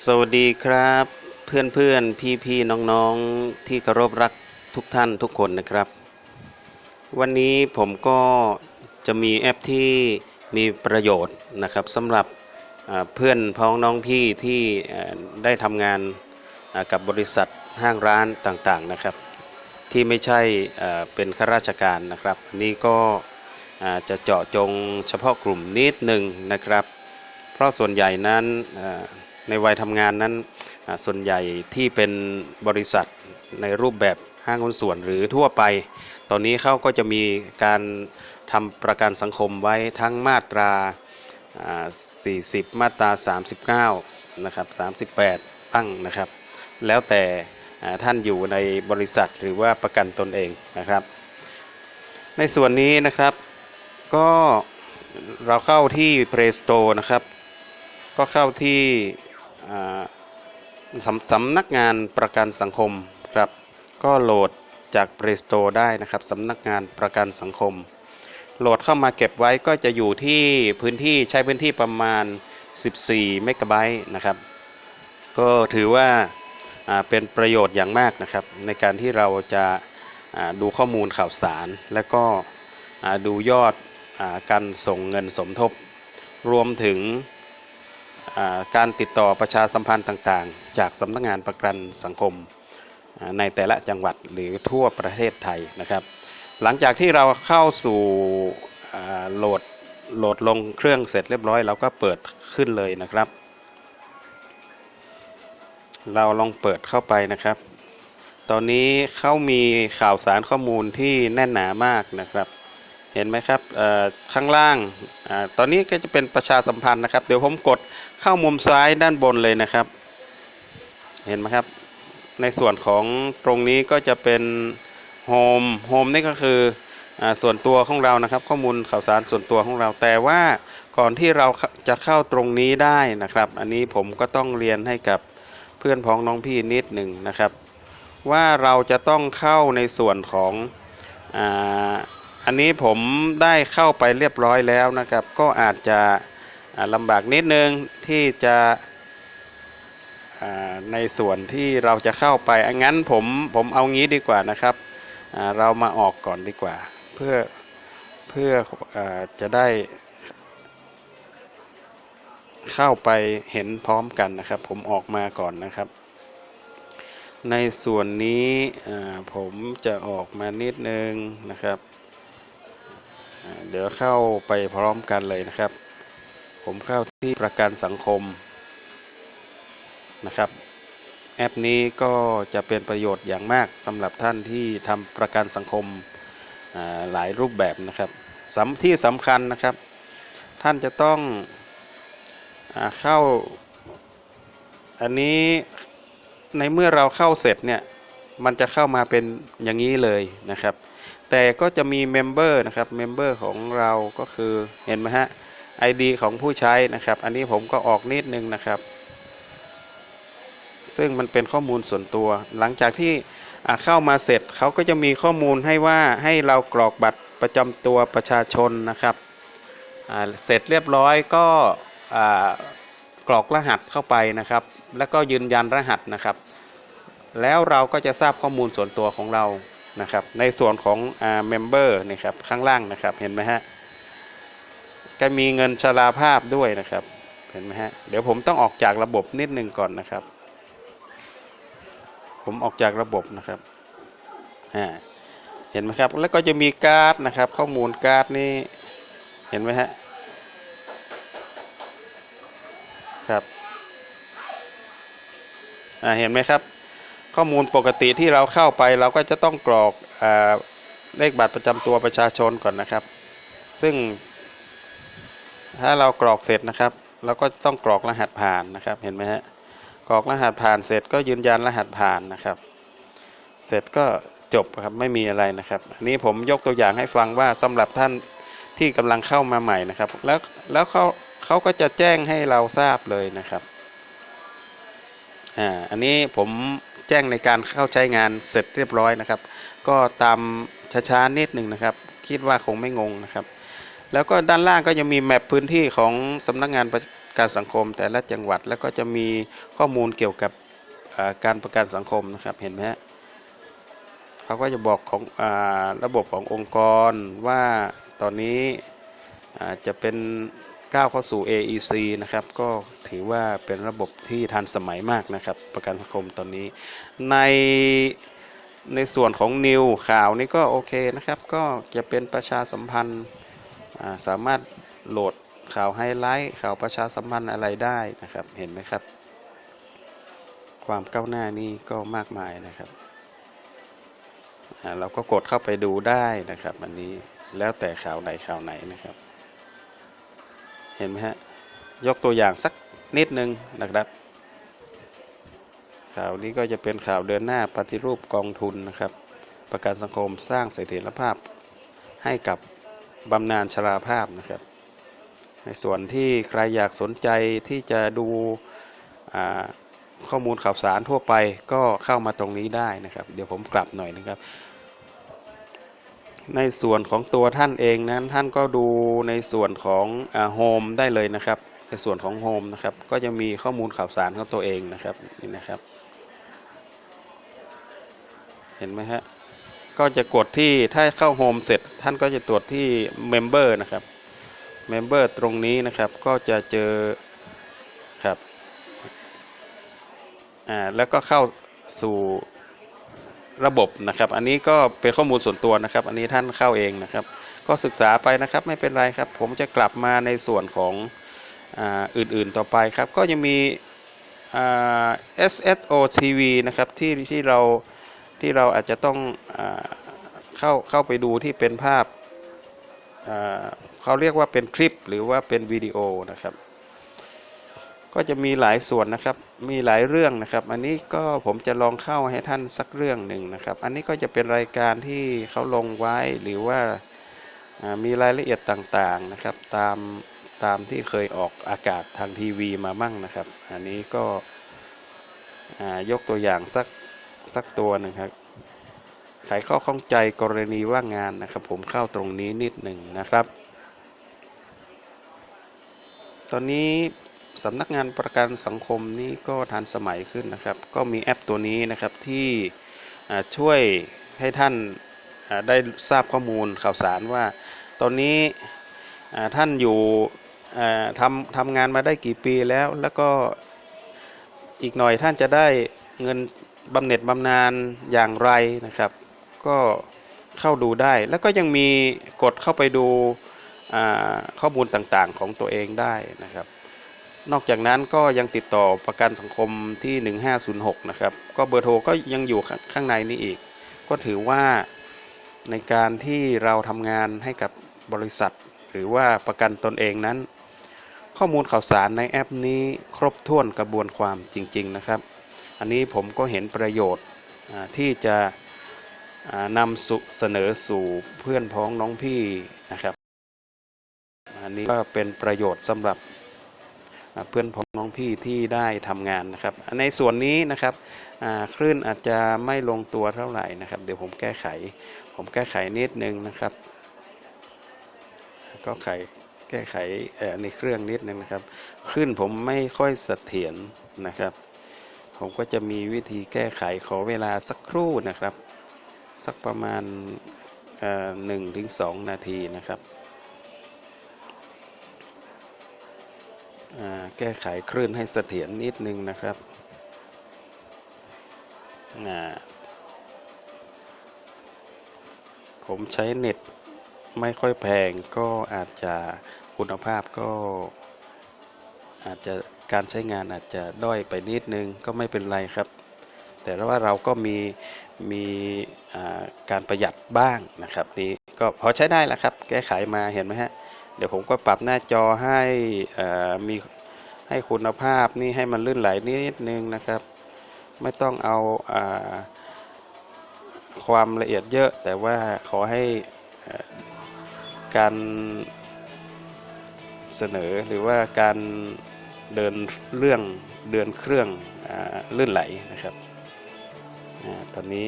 สวัสดีครับ เพื่อนเพื่อนพี่พี่ๆน้องๆที่เคารพรักทุกท่านทุกคนนะครับ วันนี้ผมก็จะมีแอปที่มีประโยชน์นะครับสำหรับเพื่อนพ้องน้องพี่ที่ได้ทำงานกับบริษัทห้างร้านต่างๆนะครับ ที่ไม่ใช่เป็นข้าราชการนะครับนนี้ก็จะเจาะจงเฉพาะกลุ่มนิดหนึ่งนะครับ เพราะส่วนใหญ่นั้น ในวัยทำงานนั้นส่วนใหญ่ที่เป็นบริษัทในรูปแบบห้างหุ้นส่วนหรือทั่วไป ตอนนี้เขาก็จะมีการทำประกันสังคมไว้ทั้งมาตรา 40 มาตรา 39 นะครับ 38 ตั้งนะครับ แล้วแต่ท่านอยู่ในบริษัทหรือว่าประกันตนเองนะครับ ในส่วนนี้นะครับก็เราเข้าที่ Play Store นะครับ ก็เข้าที่ สำสำนักงานประกันสังคมครับก็โหลดจาก Play Store ได้นะครับสำนักงานประกันสังคม โหลดเข้ามาเก็บไว้ก็จะอยู่ที่พื้นที่ใช้พื้นที่ประมาณ 14 เมกะไบต์นะครับ ก็ถือว่าเป็นประโยชน์อย่างมากนะครับ ในการที่เราจะดูข้อมูลข่าวสาร และก็ดูยอดการส่งเงินสมทบ รวมถึง การติดต่อประชาสัมพันธ์ต่างๆ จากสำนักงานประกันสังคมในแต่ละจังหวัดหรือทั่วประเทศไทยนะครับ หลังจากที่เราเข้าสู่โหลดโหลดลงเครื่องเสร็จเรียบร้อย เราก็เปิดขึ้นเลยนะครับ เราลองเปิดเข้าไปนะครับ ตอนนี้เขามีข่าวสารข้อมูลที่แน่นหนามากนะครับ เห็นไหมครับข้างล่างอตอนนี้ก็จะเป็นประชาสัมพันธ์นะครับ เดี๋ยวผมกดเข้ามุมซ้ายด้านบนเลยนะครับ เห็นไหมครับ ในส่วนของตรงนี้ก็จะเป็นโฮมโฮมนี่ก็คืออส่วนตัวของเรานะครับ ข้อมูลข่าวสารส่วนตัวของเรา แต่ว่าก่อนที่เราจะเข้าตรงนี้ได้นะครับ อันนี้ผมก็ต้องเรียนให้กับเพื่อนพ้องน้องพี่นิดหนึ่งนะครับ ว่าเราจะต้องเข้าในส่วนของ อันนี้ผมได้เข้าไปเรียบร้อยแล้วนะครับ ก็อาจจะลำบากนิดนึงที่จะในส่วนที่เราจะเข้าไปงั้นผมผมเอางี้ดีกว่านะครับ เรามาออกก่อนดีกว่า เพื่อเพื่ออจะได้เข้าไปเห็นพร้อมกันนะครับ ผมออกมาก่อนนะครับ ในส่วนนี้ผมจะออกมานิดนึงนะครับ เดี๋ยวเข้าไปพร้อมกันเลยนะครับ ผมเข้าที่ประกันสังคมนะครับ แอปนี้ก็จะเป็นประโยชน์อย่างมากสำหรับท่านที่ทำประกันสังคมหลายรูปแบบนะครับสำที่สำคัญนะครับ ท่านจะต้องอเข้า อันนี้ในเมื่อเราเข้าเสร็จเนี่ย มันจะเข้ามาเป็นอย่างนี้เลยนะครับ แต่ก็จะมีเมมเบอร์นะครับเมมเบอร์ของเราก็คือเห็นไหมฮะ ID ของผู้ใช้นะครับ อันนี้ผมก็ออกนิดนึงนะครับ ซึ่งมันเป็นข้อมูลส่วนตัว หลังจากที่เข้ามาเสร็จเขาก็จะมีข้อมูลให้ว่าให้เรากรอกบัตรประจำตัวประชาชนนะครับเสร็จเรียบร้อยก็กรอกรหัสเข้าไปนะครับ แล้วก็ยืนยันรหัสนะครับ แล้วเราก็จะทราบข้อมูลส่วนตัวของเรา นะครับในส่วนของอ่าเมมเบอร์นี่ครับข้างล่างนะครับเห็นไหมฮะก็มีเงินชราภาพด้วยนะครับเห็นไหมฮะเดี๋ยวผมต้องออกจากระบบนิดนึงก่อนนะครับ ผมออกจากระบบนะครับอ่าเห็นไหมครับแล้วก็จะมีการ์ดนะครับ ข้อมูลการ์ดนี่เห็นไหมฮะครับอ่าเห็นไหมครับ ข้อมูลปกติที่เราเข้าไปเราก็จะต้องกรอกอเลขบัตรประจำตัวประชาชนก่อนนะครับ ซึ่ง ถ้าเรากรอกเสร็จนะครับเราก็ต้องกรอกรหัสผ่านนะครับเห็นไหมฮะกรอกรหัสผ่านเสร็จก็ยืนยันรหัสผ่านนะครับ เสร็จก็จบครับไม่มีอะไรนะครับ อันนี้ผมยกตัวอย่างให้ฟังว่าสำหรับท่านที่กำลังเข้ามาใหม่นะครับ แล้วแล้วเขาเขาก็จะแจ้งให้เราทราบเลยนะครับอ่าอันนี้ผม แจ้งในการเข้าใช้งานเสร็จเรียบร้อยนะครับ ก็ตามช้าๆนิดหนึ่งนะครับ คิดว่าคงไม่งงนะครับ แล้วก็ด้านล่างก็ยังมีแมปพื้นที่ของสำนักงานประกันสังคมแต่ละจังหวัด แล้วก็จะมีข้อมูลเกี่ยวกับการประกันสังคมนะครับเห็นไหมฮะเขาก็จะบอกของอระบบขององค์กรว่าตอนนี้จะเป็น ก้าวเข้าสู่ AEC นะครับก็ถือว่าเป็นระบบที่ทันสมัยมากนะครับ ประกันสังคมตอนนี้ ในในส่วนของนิวข่าวนี้ก็โอเคนะครับ ก็จะเป็นประชาสัมพันธ์สามารถโหลดข่าวไฮไลท์ข่าวประชาสัมพันธ์อะไรได้นะครับเห็นไหมครับ ความก้าวหน้านี่ก็มากมายนะครับเราก็กดเข้าไปดูได้นะครับ อันนี้แล้วแต่ข่าวไหนข่าวไหนนะครับ เห็นไหมฮะ ยกตัวอย่างสักนิดนึงนะครับ ข่าวนี้ก็จะเป็นข่าวเดินหน้าปฏิรูปกองทุนนะครับ ประกันสังคมสร้างเสถียรภาพให้กับบำนาญชราภาพนะครับ ในส่วนที่ใครอยากสนใจที่จะดูข้อมูลข่าวสารทั่วไปก็เข้ามาตรงนี้ได้นะครับ เดี๋ยวผมกลับหน่อยนะครับ ในส่วนของตัวท่านเองนั้นท่านก็ดูในส่วนของโฮมได้เลยนะครับ ในส่วนของโฮมนะครับ ก็จะมีข้อมูลข่าวสารของตัวเองนะครับนี่นะครับ เห็นไหมฮะก็จะกดที่ถ้าเข้าโฮมเสร็จท่านก็จะตรวจที่เมมเบอร์นะครับเมมเบอร์ตรงนี้นะครับก็จะเจอครับอ่าแล้วก็เข้าสู่ ระบบนะครับ อันนี้ก็เป็นข้อมูลส่วนตัวนะครับ อันนี้ท่านเข้าเองนะครับ ก็ศึกษาไปนะครับไม่เป็นไรครับ ผมจะกลับมาในส่วนของอื่นๆต่อไปครับ ก็ยังมี SSO TV นะครับที่ที่เราที่เราอาจจะต้องอเข้าเข้าไปดูที่เป็นภาพเขาเรียกว่าเป็นคลิปหรือว่าเป็นวิดีโอนะครับ ก็จะมีหลายส่วนนะครับ มีหลายเรื่องนะครับ อันนี้ก็ผมจะลองเข้าให้ท่านสักเรื่องหนึ่งนะครับ อันนี้ก็จะเป็นรายการที่เขาลงไว้หรือว่ามีรายละเอียดต่างๆนะครับ ตามตามที่เคยออกอากาศทางทีวีมามั่งนะครับ อันนี้ก็ยกตัวอย่างสักสักตัวหนึ่งครับไขข้อข้องใจกรณีว่างงานนะครับ ผมเข้าตรงนี้นิดหนึ่งนะครับ ตอนนี้ สำนักงานประกันสังคมนี่ก็ทันสมัยขึ้นนะครับ ก็มีแอปตัวนี้นะครับที่ช่วยให้ท่านได้ทราบข้อมูลข่าวสารว่าตอนนี้ท่านอยู่ทำทำงานมาได้กี่ปีแล้ว แล้วก็อีกหน่อยท่านจะได้เงินบำเหน็จบำนาญอย่างไรนะครับ ก็เข้าดูได้ แล้วก็ยังมีกดเข้าไปดูข้อมูลต่างๆของตัวเองได้นะครับ นอกจากนั้นก็ยังติดต่อประกันสังคมที่ 1506 นะครับ ก็เบอร์โทรก็ยังอยู่ข้างในนี้อีก ก็ถือว่าในการที่เราทำงานให้กับบริษัท หรือว่าประกันตนเองนั้น ข้อมูลข่าวสารในแอปนี้ครบถ้วนกระบวนความจริง ๆ นะครับ อันนี้ผมก็เห็นประโยชน์ที่จะนำสุเสนอสู่เพื่อนพ้องน้องพี่นะครับ อันนี้ก็เป็นประโยชน์สำหรับ เพื่อนพ้องน้องพี่ที่ได้ทำงานนะครับ ในส่วนนี้นะครับคลื่นอาจจะไม่ลงตัวเท่าไหร่นะครับ เดี๋ยวผมแก้ไข ผมแก้ไขนิดนึงนะครับ ก็ไขแก้ไขในเครื่องนิดนึงนะครับคลื่นผมไม่ค่อยเสถียรนะครับ ผมก็จะมีวิธีแก้ไขขอเวลาสักครู่นะครับ สักประมาณหนึ่งถึงสองนาทีนะครับ แก้ไขคลื่นให้เสถียรนิดนึงนะครับผมใช้เน็ตไม่ค่อยแพงก็อาจจะคุณภาพก็อาจจะการใช้งานอาจจะด้อยไปนิดนึงก็ไม่เป็นไรครับ แต่ว่าเราก็มีมีการประหยัดบ้างนะครับนี้ก็พอใช้ได้แล้วครับ แก้ไขมาเห็นไหมฮะ เดี๋ยวผมก็ปรับหน้าจอให้มีให้คุณภาพนี่ให้มันลื่นไหลนิดนึงนะครับ ไม่ต้องเอาอาความละเอียดเยอะ แต่ว่าขอให้การเสนอหรือว่าการเดินเรื่องเดินเครื่องอลื่นไหลนะครับอาตอนนี้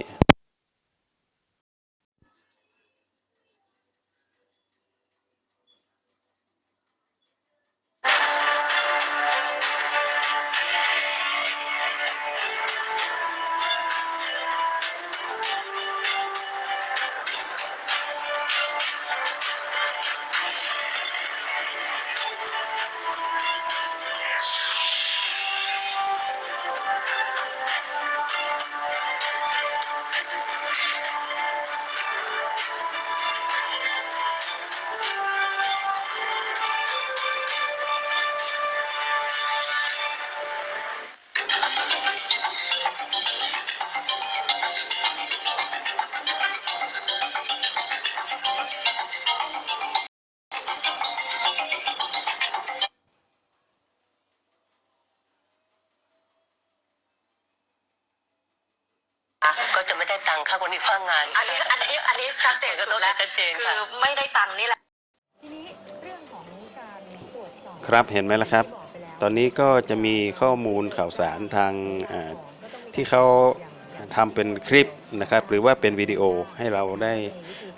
ตังค่าคนที่ว่างงานอันนี้อันนี้อันนี้ชัดเจนก็ต้องสุดแล้วชัดเจนคืค่ะอไม่ได้ตังค์นี่แหละทีนี้เรื่องของการตรวจสอบครับเห็นไหมล่ะครับที่อกไปแล้วตอนนี้ก็จะมีข้อมูลข่าวสารทางอ่าที่เขาทำเป็นคลิปนะครับ หรือว่าเป็นวิดีโอให้เราได้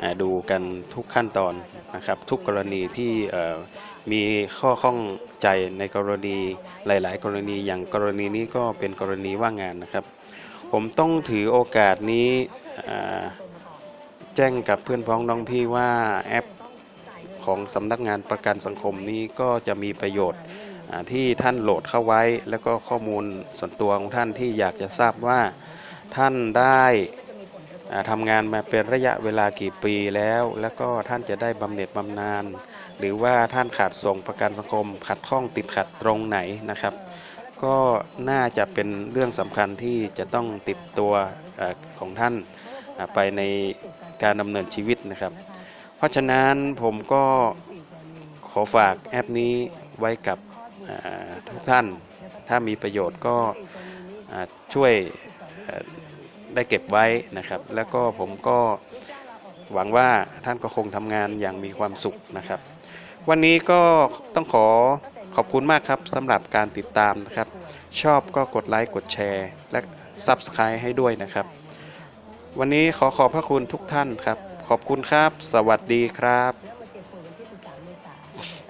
อ่าดูกันทุกขั้นตอนนะครับ ทุกกรณีที่เอ่อมีข้อข้องใจในกรณีหลาย ๆ กรณีอย่างกรณีนี้ก็เป็นกรณีว่างงานนะครับ ผมต้องถือโอกาสนี้แจ้งกับเพื่อนพ้องน้องพี่ว่าแอปของสำนักงานประกันสังคมนี้ก็จะมีประโยชน์ที่ท่านโหลดเข้าไว้ แล้วก็ข้อมูลส่วนตัวของท่านที่อยากจะทราบว่าท่านได้ทำงานมาเป็นระยะเวลากี่ปีแล้ว แล้วก็ท่านจะได้บำเหน็จบำนาญหรือว่าท่านขาดส่งประกันสังคมขัดข้องติดขัดตรงไหนนะครับ ก็น่าจะเป็นเรื่องสำคัญที่จะต้องติดตัวอของท่านไปในการดำเนินชีวิตนะครับ เพราะฉะนั้นผมก็ขอฝากแอปนี้ไว้กับทุกท่าน ถ้ามีประโยชน์ก็ช่วยได้เก็บไว้นะครับ แล้วก็ผมก็หวังว่าท่านก็คงทำงานอย่างมีความสุขนะครับ วันนี้ก็ต้องขอขอบคุณมากครับสำหรับการติดตามนะครับ ชอบก็กดไลค์กดแชร์และ Subscribe ให้ด้วยนะครับ วันนี้ขอขอบพระคุณทุกท่านครับ ขอบคุณครับ สวัสดีครับ